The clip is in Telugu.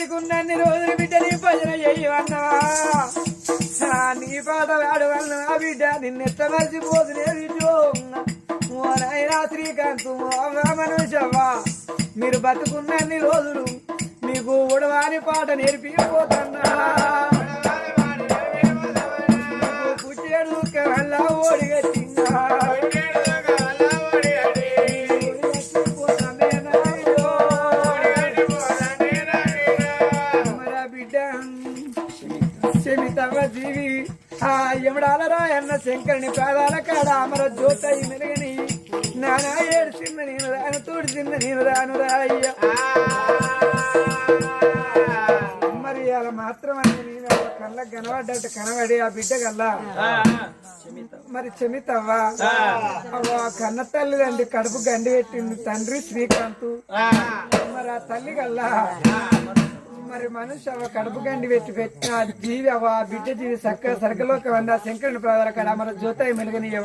బతికున్నన్ని రోజులు బిడ్డని భజన చెయ్యవన్నవా నీ పాట వాడు అన్నవా బిడ్డ నిన్నెత్త మర్చిపోతులే బిడ్డో. శ్రీకాంత్ మనుషవ్వా మీరు బతుకున్నన్ని రోజులు నీకు ఉడవాని పాట నేర్పిపోతున్నా పుట్టేడు కళ్ళ ఓడిగట్టిందా? శమితవ జీవి ఆ యముడాలరా అన్న శంకరుని పాదాల కాడ అమర జ్యోతయి మెరుగని. నానా ఏడుస్తున్న నేను రాను తోడుతున్న నేను రాను రాయ్య. మరి అలా మాత్రం అని నేను కళ్ళకు కనబడ్డట్టు కనబడి ఆ బిడ్డ కల్లా మరి చెమితవ్వా అవ్వా కన్న తల్లిదండి కడుపు గండి పెట్టింది తండ్రి శ్రీకాంత్. మరి ఆ తల్లి కల్లా మరి మనుషు అవ కడుపు గండి పెట్టి పెట్టిన జీవి అవ బిడ్డ జీవి సక్క సరకలోకి వంద శంకరుని ప్రధాన కడ మన జ్యోతాయి మెలుగనియవ?